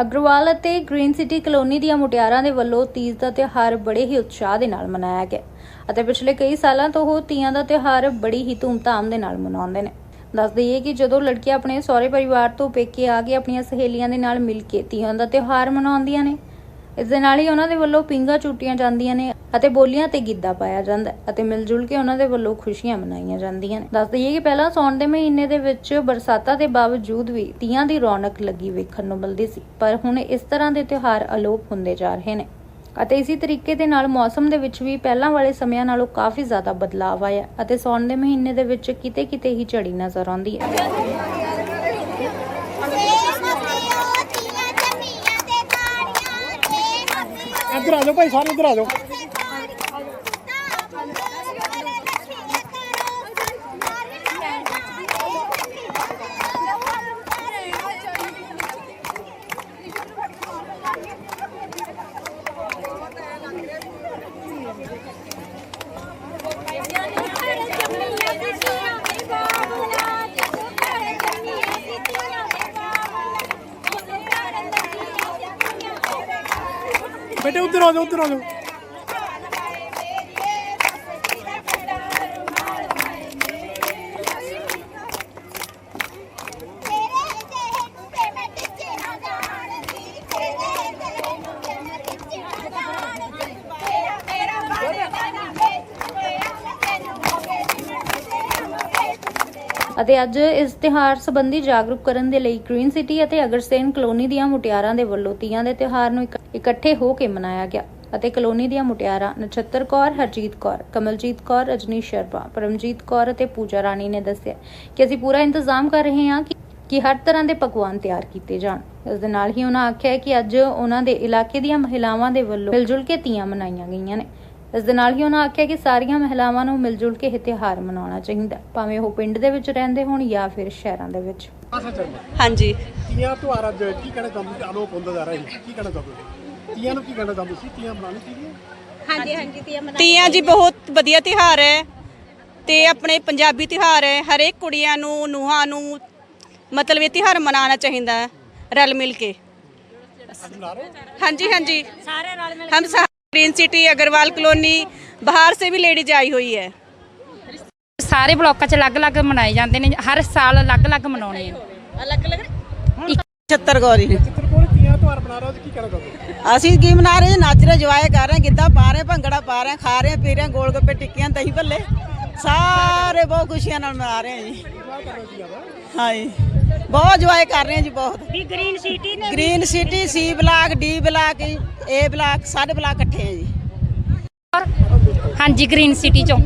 ਅਗਰਵਾਲ ਅਤੇ green city colony ਦੀਆਂ ਮੁਟਿਆਰਾਂ ਦੇ ਵੱਲੋਂ ਤੀਜ ਦਾ ਤਿਉਹਾਰ ਬੜੇ ਹੀ ਉਤਸ਼ਾਹ ਦੇ ਨਾਲ ਮਨਾਇਆ ਗਿਆ ਅਤੇ ਪਿਛਲੇ ਕਈ ਸਾਲਾਂ ਤੋਂ ਉਹ ਤੀਆਂ ਦਾ ਤਿਉਹਾਰ ਬੜੀ ਹੀ ਧੂਮਧਾਮ ਦੇ ਨਾਲ ਮਨਾਉਂਦੇ ਨੇ। ਦੱਸ ਦਈਏ ਕਿ ਜਦੋਂ ਲੜਕੀਆਂ ਆਪਣੇ ਸਹੁਰੇ ਪਰਿਵਾਰ ਤੋਂ ਪੇਕੇ ਆ ਕੇ ਆਪਣੀਆਂ ਸਹੇਲੀਆਂ ਦੇ ਨਾਲ ਮਿਲ ਕੇ ਤੀਆਂ ਦਾ ਤਿਉਹਾਰ ਮਨਾਉਂਦੀਆਂ ਨੇ ਇਸ ਦੇ ਨਾਲ ਹੀ ਉਹਨਾਂ ਦੇ ਵੱਲੋਂ ਪਿੰਗਾ ਝੂਟੀਆਂ ਜਾਂਦੀਆਂ ਨੇ ਅਤੇ ਬੋਲੀਆਂ ਤੇ ਗਿੱਧਾ ਪਾਇਆ ਜਾਂਦਾ ਅਤੇ ਮਿਲ ਜੁਲ ਕੇ ਉਹਨਾਂ ਦੇ ਵੱਲੋਂ ਖੁਸ਼ੀਆਂ ਮਨਾਈਆਂ ਜਾਂਦੀਆਂ ਨੇ। ਦੱਸ ਦਈਏ ਕਿ ਪਹਿਲਾਂ ਸੌਣ ਦੇ ਮਹੀਨੇ ਦੇ ਵਿੱਚ ਬਰਸਾਤਾਂ ਦੇ ਬਾਵਜੂਦ ਵੀ ਤੀਆਂ ਦੀ ਰੌਣਕ ਲੱਗੀ ਵੇਖਣ ਨੂੰ ਮਿਲਦੀ ਸੀ, ਪਰ ਹੁਣ ਇਸ ਤਰ੍ਹਾਂ ਦੇ ਤਿਉਹਾਰ ਅਲੋਪ ਹੁੰਦੇ ਜਾ ਰਹੇ ਨੇ ਅਤੇ ਇਸੇ ਤਰੀਕੇ ਦੇ ਨਾਲ ਮੌਸਮ ਦੇ ਵਿੱਚ ਵੀ ਪਹਿਲਾਂ ਵਾਲੇ ਸਮਿਆਂ ਨਾਲੋਂ ਕਾਫੀ ਜ਼ਿਆਦਾ ਬਦਲਾਅ ਆਇਆ ਅਤੇ ਸੌਣ ਦੇ ਮਹੀਨੇ ਦੇ ਵਿੱਚ ਕਿਤੇ-ਕਿਤੇ ਹੀ ਝੜੀ ਨਜ਼ਰ ਆਉਂਦੀ ਹੈ। ਇੱਧਰ ਆ ਜਾਓ ਭਾਈ ਸਾਰੇ ਇੱਧਰ ਆ ਜਾਓ। ਬੇਟੇ ਉੱਧਰ ਆ ਜਾਓ ਉੱਧਰ ਆ ਅਤੇ ਅੱਜ ਇਸ ਤਿਹਾਰ ਸੰਬੰਧੀ ਜਾਗਰੂਕ ਕਰਨ ਦੇ ਲਈ ਗ੍ਰੀਨ ਸਿਟੀ ਅਤੇ ਅਗਰਸੇਨ ਕਲੋਨੀ ਦੀਆਂ ਮੁਟਿਆਰਾਂ ਦੇ ਵੱਲੋਂ ਤੀਆਂ ਦੇ ਤਿਹਾਰ ਨੂੰ ਇਕੱਠੇ ਹੋ ਕੇ ਮਨਾਇਆ ਗਿਆ ਅਤੇ ਕਲੋਨੀ ਦੀਆਂ ਮੁਟਿਆਰਾਂ ਨਛੱਤਰ ਕੌਰ, ਹਰਜੀਤ ਕੌਰ, ਕਮਲਜੀਤ ਕੌਰ ਰਜਨੀ ਸ਼ਰਮਾ, ਪਰਮਜੀਤ ਕੌਰ ਅਤੇ ਪੂਜਾ ਰਾਣੀ ਨੇ ਦੱਸਿਆ ਕਿ ਅਸੀਂ ਪੂਰਾ ਇੰਤਜ਼ਾਮ ਕਰ ਰਹੇ ਹਾਂ ਕਿ ਕਿ ਹਰ ਤਰ੍ਹਾਂ ਦੇ ਪਕਵਾਨ ਤਿਆਰ ਕੀਤੇ ਜਾਣ। ਇਸ ਦੇ ਨਾਲ ਹੀ ਉਹਨਾਂ ਆਖਿਆ ਕਿ ਅੱਜ ਉਹਨਾਂ ਦੇ ਇਲਾਕੇ ਦੀਆਂ ਮਹਿਲਾਵਾਂ ਦੇ ਵੱਲੋਂ ਮਿਲਜੁਲ ਕੇ ਤੀਆਂ ਮਨਾਈਆਂ ਗਈਆਂ ਨੇ। ਇਸ ਦੇ ਨਾਲ ਹੀ ਉਹਨਾਂ ਆਖਿਆ ਕਿ ਸਾਰੀਆਂ ਮਹਿਲਾਵਾਂ ਨੂੰ ਮਿਲ ਜੁਲ ਕੇ ਇਹ ਤਿਉਹਾਰ ਮਨਾਉਣਾ ਚਾਹੀਦਾ ਭਾਵੇਂ ਉਹ ਪਿੰਡ ਦੇ ਵਿੱਚ ਰਹਿੰਦੇ ਹੋਣ ਜਾਂ ਫਿਰ ਸ਼ਹਿਰਾਂ ਦੇ ਵਿੱਚ। ਹਾਂਜੀ। ਤੀਆਂ ਤੁਹਾਰਾ ਕੀ ਕਹਿਣਾ ਚਾਹੁੰਦੇ ਸੀ? ਆਲੋਪ ਹੁੰਦਾ ਜਾ ਰਿਹਾ ਹੈ ਕੀ ਕਹਿਣਾ ਚਾਹੁੰਦੇ ਸੀ? ਤੀਆਂ ਨੂੰ ਕੀ ਕਹਿਣਾ ਚਾਹੁੰਦੇ ਸੀ? ਤੀਆਂ ਮਨਾਉਣੀ ਚਾਹੀਦੀ ਹਾਂਜੀ ਹਾਂਜੀ ਤੀਆਂ ਮਨਾਉਣੀ ਤੀਆਂ ਜੀ ਬਹੁਤ ਵਧੀਆ ਤਿਉਹਾਰ ਹੈ ਤੇ ਆਪਣੇ ਪੰਜਾਬੀ ਤਿਉਹਾਰ ਹੈ। ਹਰੇਕ ਕੁੜੀਆਂ ਨੂੰ ਨੂਹਾਂ ਨੂੰ ਮਤਲਬ ਇਹ ਤਿਉਹਾਰ ਮਨਾਉਣਾ ਚਾਹੀਦਾ ਹੈ ਰਲ ਮਿਲ ਕੇ। ਹਾਂਜੀ ਹਾਂਜੀ। ਸਾਰੇ ਰਲ ਮਿਲ ਕੇ ग्रीन सिटी अग्रवाल कॉलोनी बाहर से भी लेडीज आई हुई है ਸਾਰੇ ਬਲਾਕਾਂ 'ਚ ਅਲੱਗ-ਅਲੱਗ ਮਨਾਏ ਜਾਂਦੇ ਨੇ ਹਰ ਸਾਲ ਅਲੱਗ-ਅਲੱਗ ਮਨਾਉਣੇ ਆ ਛੱਤਰ ਗੌਰੀ ਚਿੱਤਰ ਕੋਲ ਤੀਆਂ ਤਿਉਹਾਰ ਬਣਾ ਰਹੇ ਹੋ ਜੀ ਕੀ ਕਹਿਣਾ ਚਾਹੁੰਦੇ ਹੋ? ਅਸੀਂ ਕੀ ਮਨਾ ਰਹੇ ਜੀ ਨੱਚ ਰਹੇ ਜਵਾਏ ਕਰ ਰਹੇ ਗਿੱਧਾ ਪਾ ਰਹੇ ਭੰਗੜਾ ਪਾ ਰਹੇ ਖਾ ਰਹੇ ਪੀ ਰਹੇ ਗੋਲ ਗੱਪੇ ਟਿੱਕੀਆਂ ਦਹੀਂ ਭੱਲੇ ਸਾਰੇ ਬਹੁਤ ਖੁਸ਼ੀਆਂ ਨਾਲ ਮਨਾ ਰਹੇ ਹਾਂ ਜੀ ਹਾਂ ਜੀ ਬਹੁਤ ਜਵਾਏ ਕਰ ਰਹੇ ਹਾਂ ਜੀ ਬਹੁਤ। ਵੀ ਗ੍ਰੀਨ ਸਿਟੀ ਨੇ green city C block D block A block ਸਾਰੇ ਬਲਾਕ ਇਕੱਠੇ ਆ ਜੀ। ਹਾਂਜੀ ਗ੍ਰੀਨ ਸਿਟੀ 'ਚੋਂ।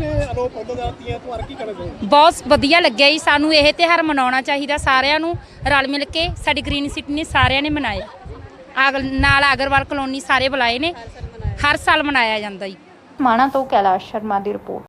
ਬਹੁਤ ਵਧੀਆ ਲੱਗਿਆ ਜੀ ਸਾਨੂੰ ਇਹ ਤਿਉਹਾਰ ਮਨਾਉਣਾ ਚਾਹੀਦਾ ਸਾਰਿਆਂ ਨੂੰ ਰਲ ਮਿਲ ਕੇ ਸਾਡੀ ਗ੍ਰੀਨ ਸਿਟੀ ਨੇ ਸਾਰਿਆਂ ਨੇ ਮਨਾਏ ਆਗ ਨਾਲ ਅਗਰਵਾਲ ਕਲੋਨੀ ਸਾਰੇ ਬੁਲਾਏ ਨੇ ਹਰ ਸਾਲ ਮਨਾਇਆ ਜਾਂਦਾ ਜੀ। ਮਾਣਾ ਤੋਂ ਕੈਲਾਸ਼ ਸ਼ਰਮਾ ਦੀ ਰਿਪੋਰਟ।